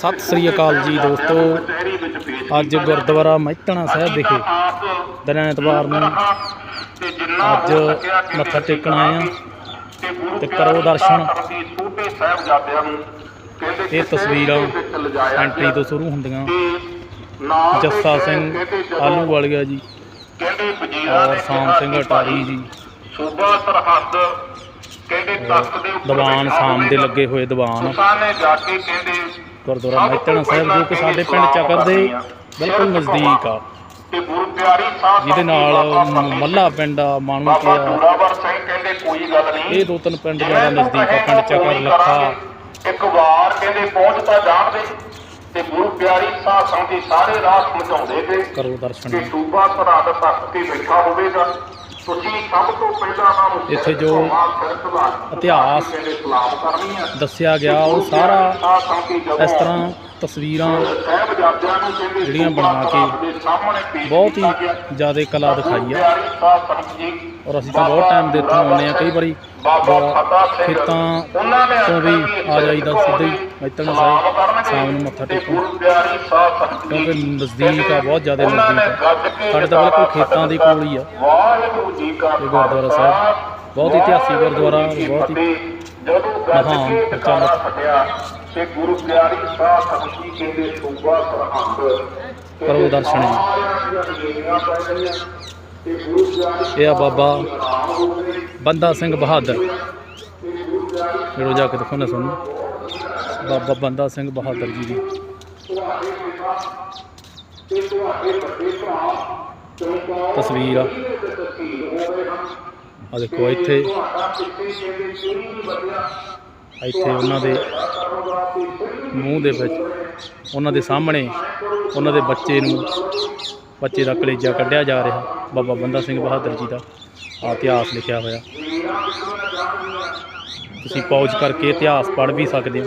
ਸਤਿ ਸ੍ਰੀ ਅਕਾਲ ਜੀ ਦੋਸਤੋ। ਅੱਜ ਗੁਰਦੁਆਰਾ ਮਹਿਤਣਾ ਸਾਹਿਬ ਵਿਖੇ ਦਿਨ ਐਤਵਾਰ ਨੂੰ ਅੱਜ ਮੱਥਾ ਟੇਕਣ ਆਏ ਆ ਤੇ ਕਰੋ ਦਰਸ਼ਨ। ਇਹ ਤਸਵੀਰਾਂ ਐਂਟਰੀ ਤੋਂ ਸ਼ੁਰੂ ਹੁੰਦੀਆਂ। ਜੱਸਾ ਸਿੰਘ ਆਲੂ ਵਾਲੀਆ ਜੀ ਔਰ ਸਾਮ ਸਿੰਘ ਅਟਾਰੀ ਜੀ। ਸੂਬਾ ਸਰਹੱਦ ਕਹਿੰਦੇ ਤਖਤ ਦੇ ਉੱਪਰ ਦੀਵਾਨ ਸਾਮ ਦੇ ਲੱਗੇ ਹੋਏ ਦੀਵਾਨ। ਸੁਲਤਾਨ ਜਾ ਕੇ ਕਹਿੰਦੇ ਗੁਰਦੁਆਰਾ ਮਹਿਤਣਾ ਸਾਹਿਬ ਜੋ ਕਿ ਸਾਡੇ ਪਿੰਡ ਚੱਕਰ ਦੇ ਬਿਲਕੁਲ ਨਜ਼ਦੀਕ ਆ। ਤੇ ਗੁਰੂ ਪਿਆਰੀ ਸਾਹਿਬ ਜਿਹਦੇ ਨਾਲ ਮੱਲਾ ਪਿੰਡ ਆ ਮਾਣੂ ਬਾਬਾ ਆ। ਜੋਰਾਵਰ ਸਿੰਘ ਕਹਿੰਦੇ ਕੋਈ ਗੱਲ ਨਹੀਂ। ਇਹ ਦੋ ਤਿੰਨ ਪਿੰਡ ਜ਼ਿਆਦਾ ਨਜ਼ਦੀਕ ਆ ਪਿੰਡ ਚੱਕਰ ਲੱਖਾ। ਇੱਕ ਵਾਰ ਕਹਿੰਦੇ ਪਹੁੰਚ ਤਾਂ ਜਾਣਦੇ। ਤੇ ਗੁਰੂ ਪਿਆਰੀ ਸਾਹਿਬ ਸੰਗੀ ਸਾਰੇ ਰਾਹ ਸਮਝਾਉਂਦੇ ਤੇ ਕਰੋ ਕਿ ਸੂਬਾ ਸਰਹੱਦ ਤੱਕ ਤੇ ਬੈਠਾ ਹੋਵੇਗਾ। ਤੁਸੀਂ ਸਭ ਤੋਂ ਪਹਿਲਾਂ ਉਹਨਾਂ ਨੂੰ ਇੱਥੇ ਜੋ ਇਤਿਹਾਸ ਦੱਸਿਆ ਗਿਆ ਉਹ ਸਾਰਾ ਇਸ ਤਰ੍ਹਾਂ ਤਸਵੀਰਾਂ ਜਿਹੜੀਆਂ ਬਣਾ ਕੇ ਬਹੁਤ ਹੀ। ਜ਼ਿਆਦਾ ਕਲਾ ਦਿਖਾਈ ਆ। ਔਰ ਅਸੀਂ ਤਾਂ ਬਹੁਤ ਟਾਈਮ ਦੇ ਇੱਥੋਂ ਆਉਂਦੇ ਆ ਕਈ ਵਾਰੀ ਖੇਤਾਂ ਤੋਂ ਵੀ ਆ ਜਾਈਦਾ ਸਿੱਧੇ ਮੈਤਣ ਸਲਾਮ ਸਾਹਿਬ ਸ਼ਾਮ ਨੂੰ ਮੱਥਾ ਟੇਕਣ ਜੀ। ਕਿਉਂਕਿ ਨਜ਼ਦੀਕ ਆ ਬਹੁਤ ਜ਼ਿਆਦਾ ਨਜ਼ਦੀਕ ਆ। ਸਾਡੇ ਤਾਂ ਬਿਲਕੁਲ ਖੇਤਾਂ ਦੇ ਕੋਲ ਹੀ ਆ। ਵਾਹਿਗੁਰੂ ਜੀ ਕਾ ਇਹ ਗੁਰਦੁਆਰਾ ਸਾਹਿਬ ਬਹੁਤ ਇਤਿਹਾਸਿਕ ਗੁਰਦੁਆਰਾ ਬਹੁਤ ਹੀ ਜਦੋਂ ਗੱਜ ਮਹਾਨ ਕੇ ਪ੍ਰਚਾਰਕ। ਟਿਕਾਣਾ ਛੱਡਿਆ ਤੇ ਗੁਰੂ ਪਿਆਰੀ ਸਾਧ ਸੰਗਤ ਜੀ ਕਹਿੰਦੇ ਸੂਬਾ ਸਰਹੰਦ। ਕਰੋ ਦਰਸ਼ਨ ਇਹ ਆ ਬਾਬਾ ਬੰਦਾ ਸਿੰਘ ਬਹਾਦਰ। ਜਿਹੜੋ ਜਾ ਕੇ ਦਿਖਾਉਣਾ ਤੁਹਾਨੂੰ ਬਾਬਾ ਬੰਦਾ ਸਿੰਘ ਬਹਾਦਰ ਜੀ ਦੀ। ਤਸਵੀਰ ਆ। ਆ ਦੇਖੋ, ਇੱਥੇ ਇੱਥੇ ਉਹਨਾਂ ਦੇ ਮੂੰਹ ਦੇ ਵਿੱਚ, ਉਹਨਾਂ ਦੇ ਸਾਹਮਣੇ ਉਹਨਾਂ ਦੇ ਬੱਚੇ ਨੂੰ ਬੱਚੇ ਦਾ ਕਲੇਜਾ ਕੱਢਿਆ ਜਾ ਰਿਹਾ। ਬਾਬਾ ਬੰਦਾ ਸਿੰਘ ਬਹਾਦਰ ਜੀ ਦਾ ਆ ਇਤਿਹਾਸ ਲਿਖਿਆ ਹੋਇਆ। ਤੁਸੀਂ ਪੌਜ ਕਰਕੇ ਇਤਿਹਾਸ ਪੜ੍ਹ ਵੀ ਸਕਦੇ ਹੋ।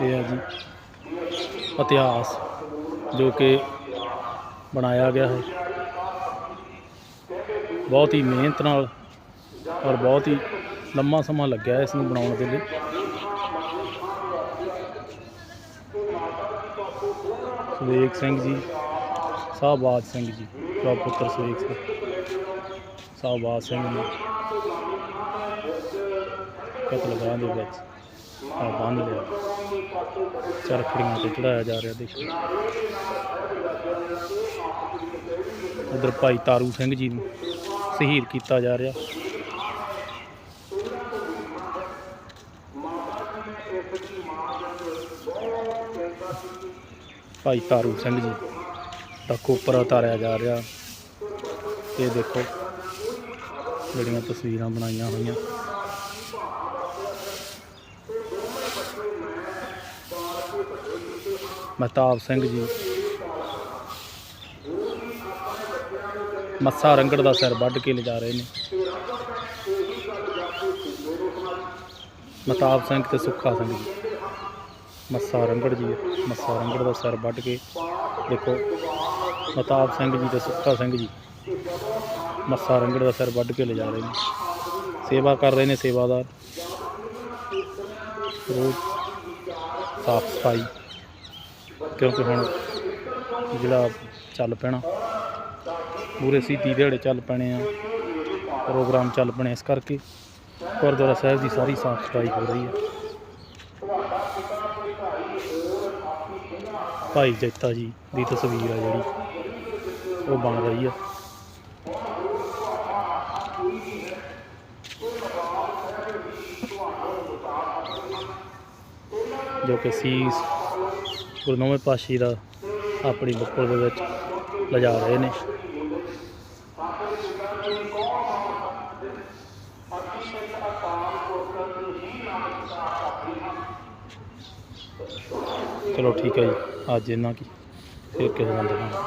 ਇਹ ਹੈ ਜੀ ਇਤਿਹਾਸ, ਜੋ ਕਿ ਬਣਾਇਆ ਗਿਆ ਹੈ। ਬਹੁਤ ਹੀ ਮਿਹਨਤ ਨਾਲ ਔਰ ਬਹੁਤ ਹੀ ਲੰਮਾ ਸਮਾਂ ਲੱਗਿਆ ਇਸ ਨੂੰ ਬਣਾਉਣ ਦੇ ਲਈ। ਸੁਵੇਗ ਸਿੰਘ ਜੀ ਸਾਹਬਾਜ ਸਿੰਘ ਜੀ ਦਾ ਪੁੱਤਰ ਸੁਵੇਗ ਸਿੰਘ ਸਾਹਬਾਜ ਸਿੰਘ ਨੇ ਕਤਲਗਾਹ ਦੇ ਵਿੱਚ ਆ ਬੰਨ ਲਿਆ। ਚਰਖੜੀਆਂ ਤੇ ਚੜਾਇਆ ਜਾ ਰਿਹਾ ਦੇਖੋ ਉਧਰ ਭਾਈ ਤਾਰੂ ਸਿੰਘ ਜੀ ਨੂੰ ਸ਼ਹੀਦ ਕੀਤਾ ਜਾ ਰਿਹਾ। ਭਾਈ ਤਾਰੂ ਸਿੰਘ ਜੀ ਦਾ ਕੋਪਰ ਉਤਾਰਿਆ ਜਾ ਰਿਹਾ। ਇਹ ਦੇਖੋ, ਜਿਹੜੀਆਂ ਤਸਵੀਰਾਂ ਬਣਾਈਆਂ ਹੋਈਆਂ। ਮਹਿਤਾਬ ਸਿੰਘ ਜੀ। ਮੱਸਾ ਰੰਗੜ ਦਾ ਸਿਰ ਵੱਢ ਕੇ ਲਿਜਾ ਰਹੇ ਨੇ। ਮਹਿਤਾਬ ਸਿੰਘ ਤੇ ਸੁੱਖਾ ਸਿੰਘ ਜੀ। ਮੱਸਾ ਰੰਗੜ ਜੀ, ਮੱਸਾ ਰੰਗੜ ਦਾ ਸਿਰ ਵੱਢ ਕੇ। ਦੇਖੋ, ਮਹਿਤਾਬ ਸਿੰਘ ਜੀ ਤੇ ਸੁੱਖਾ ਸਿੰਘ ਜੀ। ਮੱਸਾ ਰੰਗੜ ਦਾ ਸਿਰ ਵੱਢ ਕੇ ਲਿਜਾ ਰਹੇ ਨੇ। ਸੇਵਾ ਕਰ ਰਹੇ ਨੇ ਸੇਵਾਦਾਰ। ਰੋਜ਼ ਸਾਫ਼ ਸਫ਼ਾਈ। ਕਿਉਂਕਿ ਹੁਣ ਜਿਹੜਾ ਚੱਲ ਪੈਣਾ। ਪੂਰੇ ਸੀਤੀ ਦਿਹਾੜੇ ਚੱਲ ਪੈਣੇ ਆ। ਪ੍ਰੋਗਰਾਮ ਚੱਲ ਪੈਣੇ ਇਸ ਕਰਕੇ। ਗੁਰਦੁਆਰਾ ਸਾਹਿਬ ਦੀ ਸਾਰੀ ਸਾਫ਼ ਸਫ਼ਾਈ ਹੋ ਰਹੀ ਹੈ ਭਾਈ ਜੈਤਾ ਜੀ ਦੀ ਤਸਵੀਰ ਆ ਜਿਹੜੀ, ਉਹ ਬਣ ਰਹੀ ਆ। ਜੋ ਕਿ ਸੀਸ ਗੁਰੂ ਨੌਵੇਂ ਪਾਤਸ਼ਾਹ ਦਾ ਆਪਣੀ ਬੁੱਕਲ ਦੇ ਵਿੱਚ ਲਿਜਾ ਰਹੇ ਨੇ। ਚਲੋ ਠੀਕ ਹੈ ਜੀ, ਅੱਜ ਇਹਨਾਂ ਕੀ, ਫਿਰ ਕਿਸੇ ਦਿਨ ਦਿਖਾਵਾਂਗੇ